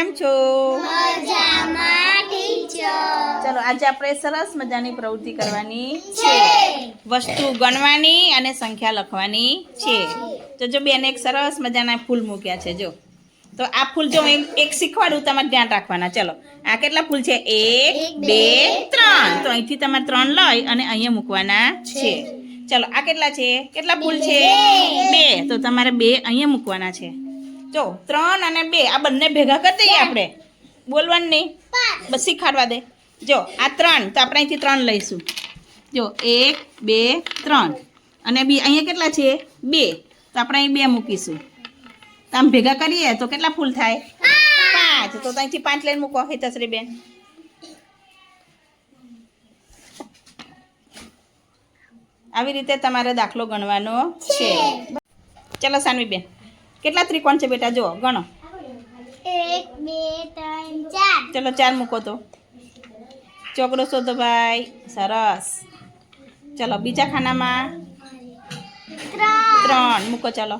કેમ છો? ચલો આજે આપણે સરસ મજાની પ્રવૃત્તિ કરવાની છે. વસ્તુ ગણવાની અને સંખ્યા લખવાની છે. તો જો બેન એક સરસ મજાના ફૂલ મૂક્યા છે જો. તો આ ફૂલ જો હું એક- શીખવાડું તમારે ધ્યાન રાખવાના. ચલો આ કેટલા ફૂલ છે? એક બે, ત્રણ. તો અહીંથી તમારે ત્રણ લઈ અને અહીંયા મૂકવાના છે. ચલો આ કેટલા છે? કેટલા ફૂલ છે? બે. તો તમારે બે અહીંયા મૂકવાના છે. જો ત્રણ અને બે આ બંને ભેગા કરી દઈએ આપણે. બોલવાનું નહીં. બસ શીખાડવા દે. જો આ ત્રણ તો આપણે અહીંથી ત્રણ લઈશું. જો એક બે ત્રણ. અને બી અહીંયા કેટલા છે? બે. તો આપણે અહીં બે મૂકીશું. તો આમ ભેગા કરીએ તો કેટલા ફૂલ થાય? પાંચ. તો અહીંથી પાંચ લઈને મૂકો હિતશ્રી બેન આવી રીતે તમારે દાખલો ગણવાનો છે. ચલો સાનવી બેન કેટલા ત્રિકોણ છે બેટા? જો ગણો. એક બે ત્રણ ચાર. ચલો ચાર મૂકો તો. ચોકડો શોધો ભાઈ. સરસ. ચલો બીજા ખાનામાં ત્રણ મૂકો ચલો.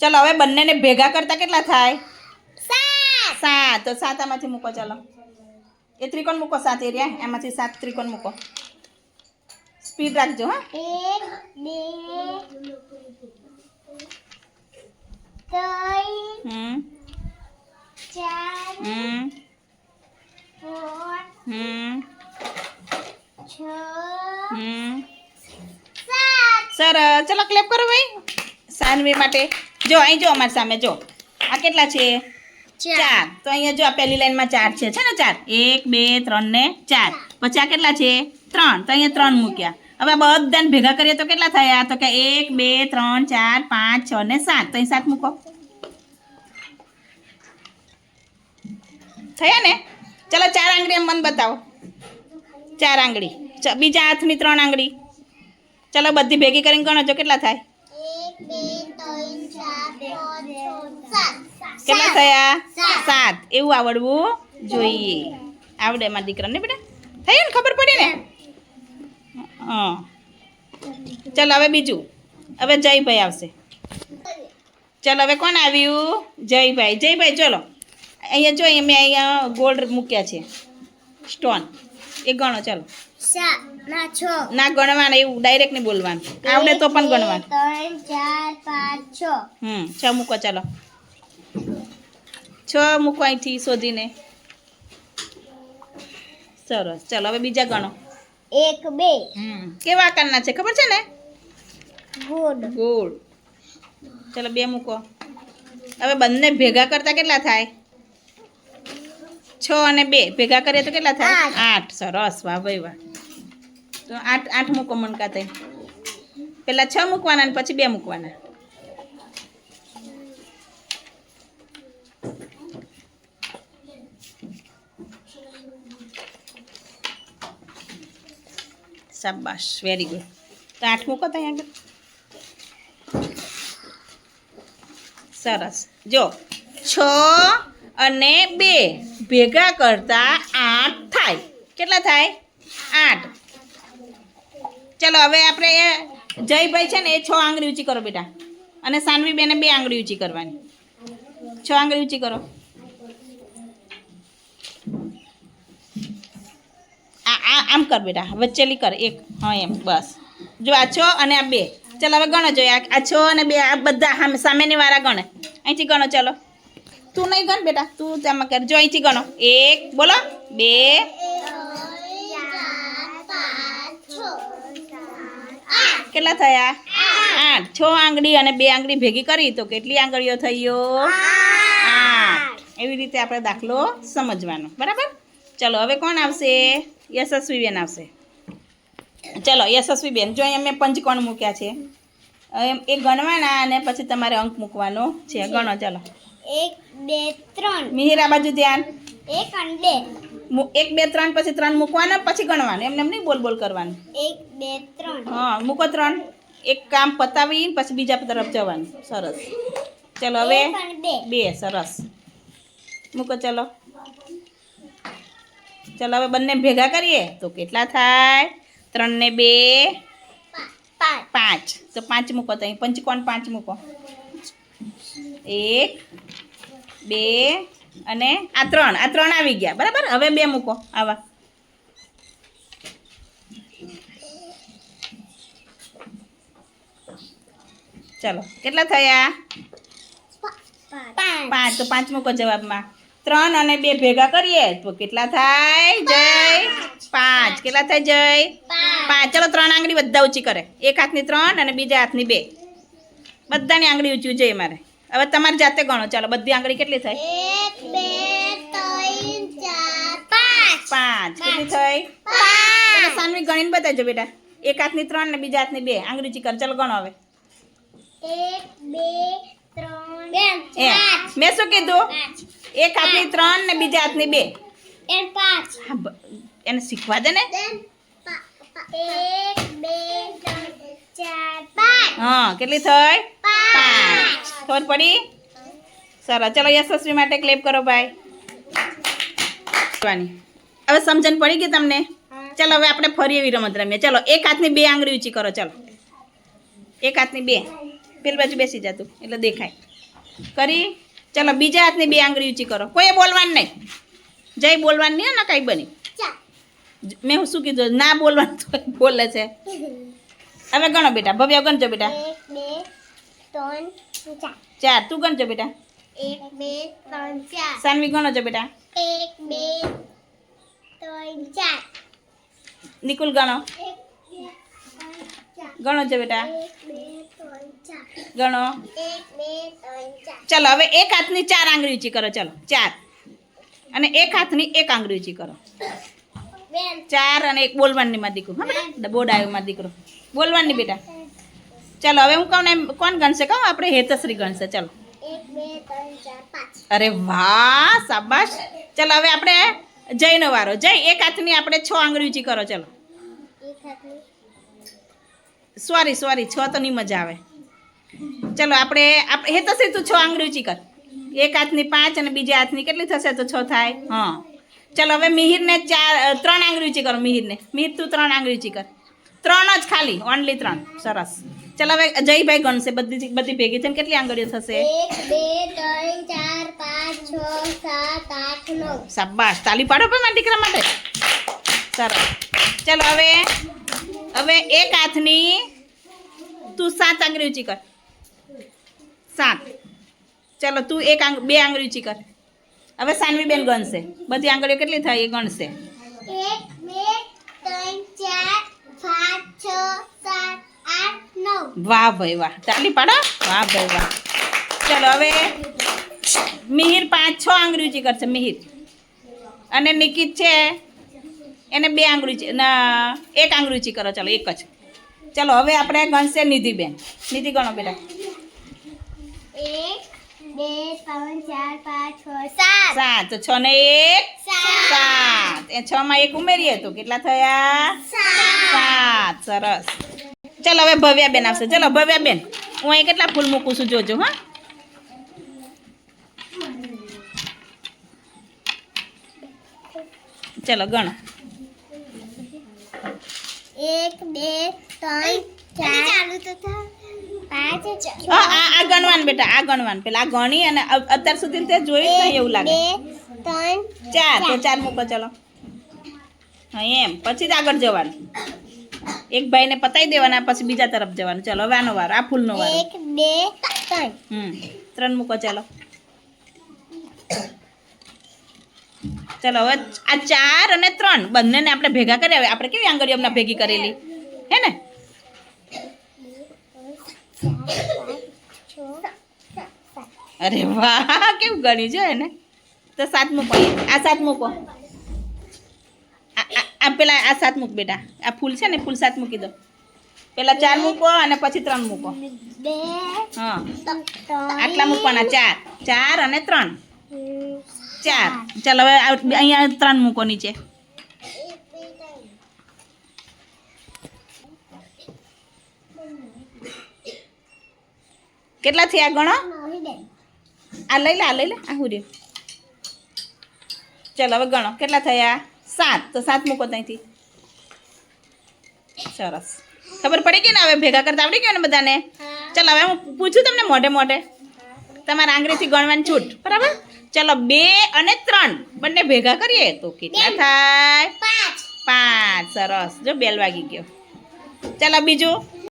ચલો હવે બંનેને ભેગા કરતા કેટલા થાય? સાત. સાત. તો સાત આમાંથી મૂકો ચલો. એ ત્રિકોણ મૂકો સાત એરિયા. એમાંથી સાત ત્રિકોણ મૂકો. સ્પીડ રાખજો હા. એક બે ત્રણ ચાર છ સરસ. ચલો ક્લેપ કરો ભાઈ. સાનવી માટે. જો અહીં જો અમારી સામે જો. આ કેટલા છે? ચાર. તો અહીંયા જો આ પહેલી લાઈનમાં ચાર છે. છે ને ચાર? એક બે ત્રણ ને ચાર. પછી આ કેટલા છે? ત્રણ. તો અહીંયા ત્રણ મૂક્યા. હવે આ બધાને ભેગા કરીએ તો કેટલા થયા? તો કે એક બે ત્રણ ચાર પાંચ છ ને સાત. તો અહીં સાત મૂકો. થયા ને? ચલો ચાર આંગળી એમ મને બતાવો. ચાર આંગળી. ચ- બીજા હાથની ત્રણ આંગળી. ચલો બધી ભેગી કરીને ગણો જો કેટલા થાય? એક બે ત્રણ ચાર પાંચ છ સાત. કેટલા થયા? સાત. સાત. એવું આવડવું જોઈએ. આવડે મારા દીકરાને બેટા? થયું ને ખબર પડી ને? હા. ચાલો હવે બીજું. હવે જયભાઈ આવશે. ચાલો હવે કોણ આવ્યું? જયભાઈ. જયભાઈ ચલો. અહીંયા જો અહીંયા મેં અહીંયા ગોલ્ડ મૂક્યા છે. સ્ટોન. એ ગણો ચાલો. ના ગણવાના એવું ડાયરેક્ટ નહીં બોલવાનું. આવડે તો પણ ગણવાનું. ત્રણ ચાર પાંચ છ. હમ છ મૂકો ચાલો. છ મૂકો અહીંથી શોધીને. સરસ. ચાલો હવે બીજા ગણો. એક બે. હમ. કેવા આકારના છે? ખબર છે ને? ગુડ. ગુડ. ચાલો બે મૂકો. હવે બંને ભેગા કરતા કેટલા થાય? છ અને બે. ભેગા કરીએ તો કેટલા થાય? આઠ. સરસ. વાહ ભાઈ વાહ. તો આઠ આઠ મૂકો મનકા થઈ પેલા છ મૂકવાના અને પછી બે મૂકવાના. શાબાશ. વેરી ગુડ તો આઠ મૂકો ત્યાં આગળ. સરસ. જો, છ અને બે ભેગા કરતા આઠ થાય. કેટલા થાય? આઠ. ચલો, હવે આપણે એ જયભાઈ છે ને, એ છ આંગળી ઊંચી કરો બેટા. અને સાનવી બેને બે આંગળી ઊંચી કરવાની. છ આંગળી ઊંચી કરો. આ આમ કર બેટા વચ્ચેલી કર, એક, હા એમ, બસ. જો આ છ અને આ બે. ચાલો હવે ગણો જોઈએ, આ છો અને બે, આ બધા સામે સામેની વાળા ગણે. અહીંથી ગણો, ચાલો. તું નહીં ગણ બેટા, તું તેમાં કર. જો અહીંથી ગણો. એક, બોલો. બે. કેટલા થયા? આઠ. છ આંગળી અને બે આંગળી ભેગી કરી તો કેટલી આંગળીઓ થયો આઠ. એવી રીતે આપણે દાખલો સમજવાનો. બરાબર? ચલો, હવે કોણ આવશે? યશસ્વી બેન આવશે. ચલો યશસ્વી બેન જો અહીંયા મેં પંચકોણ મૂક્યા છે. એ ગણવાના અને પછી તમારે અંક મૂકવાનો છે. ગણો ચલો. એક બે ત્રણ. મિહિરા બાજુ ધ્યાન. એક અને બે. એક બે ત્રણ પછી ત્રણ મૂકવાના પછી ગણવાનું. એમને એમ નહીં બોલ બોલ કરવાનું. એક બે ત્રણ. હા મૂકો ત્રણ. એક કામ પતાવી પછી બીજા તરફ જવાનું. સરસ. ચલો હવે બે સરસ. મૂકો ચલો. ચલો હવે બંને ભેગા કરીએ. તો કેટલા થાય? ત્રણ ને બે પાંચ. તો પાંચ મૂકો તો અહીં પંચકોણ પાંચ મૂકો. એક બે અને આ ત્રણ. આ ત્રણ આવી ગયા. બરાબર? હવે બે મૂકો. આવા. ચલો. કેટલા થયા? પાંચ. તો પાંચ મૂકો જવાબમાં. ત્રણ અને બે ભેગા કરીએ તો કેટલા થાય? જય પાંચ. કેટલા થાય? જય પાંચ. ચલો ત્રણ આંગળી બધા ઊંચી કરે. એક હાથની ત્રણ અને બીજા હાથની બે. બધાની આંગળી ઊંચી જોઈએ મારે. હવે તમારે જાતે ગણો. ચાલો બધી આંગળી કેટલી થાય? પાંચ. કેટલી થઈ? સાનવી ગણીને બતાવજો બેટા. એક હાથની ત્રણ ને બીજા હાથની બે. આંગળી ઊંચી કર. ચાલો ગણો હવે. એક બે ત્રણ એ મેં શું કીધું? એક હાથની ત્રણ ને બીજા હાથની બે. એન પાંચ. હા, બ- એને શીખવા દે ને. એક બે ત્રણ ચાર પાંચ. હા કેટલી થઈ? પાંચ. પાંચ. ખબર પડી? સરસ ચલો યશસ્વી માટે ક્લેપ કરો ભાઈ. જોવાની. હવે સમજણ પડી ગઈ તમને? ચલો હવે આપણે ફરી એવી રમત રમીએ. ચલો એક હાથની બે આંગળી ઊંચી કરો ચલો. એક હાથની બે. પેલી બાજુ બેસી જતું એટલે દેખાય. કરી? ચલો બીજા હાથની બે આંગળી ઊંચી કરો. કોઈ બોલવાનું નહીં? જય બોલવાનું નહીં ને કાંઈ બની? મેં હું શું કીધું? ના બોલવાનું તો બોલે છે. હવે ગણો બેટા. ભવ્ય ગણજો બેટા. ચાર. તું ગણજો બેટા. સાનવી ગણો છો બેટા. એક બે ત્રણ ચાર. નિકુલ ગણો. ગણો છો બેટા. ગણો. ચલો હવે એક હાથની ચાર આંગળી ઊંચી કરો ચલો ચાર. અને એક હાથની એક આંગળી ઊંચી કરો. ચાર અને એક બોલવાની માં દીકરો હા બેટા? બોર્ડ આવ્યો માં દીકરો. બોલવાની બેટા. ચાલો હવે હું કહું ને કોણ ગણશે? કહું આપણે હેતશ્રી ગણશે ચલો. અરે વાહ શાબાશ. ચાલો હવે આપણે જયનો વારો. જય એક હાથની આપણે છ આંગળી ઊંચી કરો ચાલો. સોરી સોરી છ તો નહીં મજા આવે. ચલો આપણે આપણે થશે તું છ આંગળી ઊંચી કર. એક હાથની પાંચ અને બીજા હાથની કેટલી થશે? તો છ થાય. હા. ચલો હવે મિહિરને ચાર ત્રણ આંગળી ઊંચી કરો મિહિરને. મિહિર તું ત્રણ આંગળી ઊંચી કર. ત્રણ જ ખાલી. ઓનલી ત્રણ. સરસ. ચલો હવે જયભાઈ ગણશે. બધી બધી ભેગી થઈને કેટલી આંગળીઓ થશે? એક ચાર પાંચ છ સાત આઠ શાબાશ. તાલી પાડો પણ મારા દીકરા માટે. સરસ. ચલો હવે હવે એક હાથની તું સાત આંગળી ઊંચી કર. સાત. ચાલો તું એક આંગ બે આંગળી ઊંચી કર. હવે સાનવી બેન ગણશે. બધી આંગળીઓ કેટલી થાય એ ગણશે. એક બે ત્રણ ચાર પાંચ છ સાત આઠ નવ. વાહ ભાઈ વાહ. ચાલી પાડો. વાહ ભાઈ વાહ. ચાલો હવે મિહિર પાંચ છ આંગળી ઊંચી કરશે. મિહિર. અને નિકિત છે એને બે આંગળી ના એક આંગળી ઊંચી કરો. ચાલો એક જ. ચાલો હવે આપણે ગણશે નિધિબેન. નિધિ ગણો બેટા. એક બે ત્રણ ચાર પાંચ છ સાત સાત તો છ ને એક સાત એ છ માં એક ઉમેરીએ તો કેટલા થયા સાત સરસ ચલો હવે ભવ્યા બેન આવશે ચલો ભવ્યા બેન હું અહીં કેટલા ફૂલ મૂકું છું જોજો હા ચલો ગણો એક બે ત્રણ ચાર ચાલુ તો થા પાંચ છ હા આ આ ગણવાન બેટા આ ગણવાન. પેલા આ ગણી અને અત્યાર સુધી તે જોયું જ નહીં એવું લાગે. ત્રણ ચાર તો ચાર મૂકો ચલો. હા એમ. પછી જ આગળ જવાનું. એક ભાઈને પતાવી દેવાના પછી બીજા તરફ જવાનું. ચલો હવે આનો વારો આ ફૂલનો વારો. એક બે ત્રણ. હમ ત્રણ મૂકો ચાલો. ચલો હવે આ ચાર અને ત્રણ બંનેને આપણે ભેગા કર્યા. હવે આપણે કેવી આંગળીઓ ભેગી કરેલી? હે ને? અરે વાહ કેવું ગણી છે એને તો સાત મૂકો આ સાત મૂકો આ પેલા આ સાત મૂક બેટા. આ ફૂલ છે ને, ફૂલ સાત મૂકી દો પેલા ચાર મૂકો અને પછી ત્રણ મૂકો હા. આટલા મૂકવાના ચાર. ચાર અને ત્રણ. ચાર. ચાલો, હવે અહીંયા ત્રણ મૂકો નીચે કેટલા થયા ગણો? આ લઈ લે આ લઈ લે આ હું રહ્યું? ચાલો હવે ગણો. કેટલા થયા? સાત. તો સાત મૂકો ત્યાંથી સરસ. ખબર પડી ગઈ ને હવે ભેગા કરતા? આવડી ગયો ને બધાને? ચાલો હવે હું પૂછું તમને મોઢે મોઢે. તમારા આંગળીથી ગણવાની છૂટ. બરાબર? ચાલો બે અને ત્રણ. બંને ભેગા કરીએ તો કેટલા થાય? પાંચ. પાંચ. સરસ. જો બેલ વાગી ગયો. ચાલો બીજું.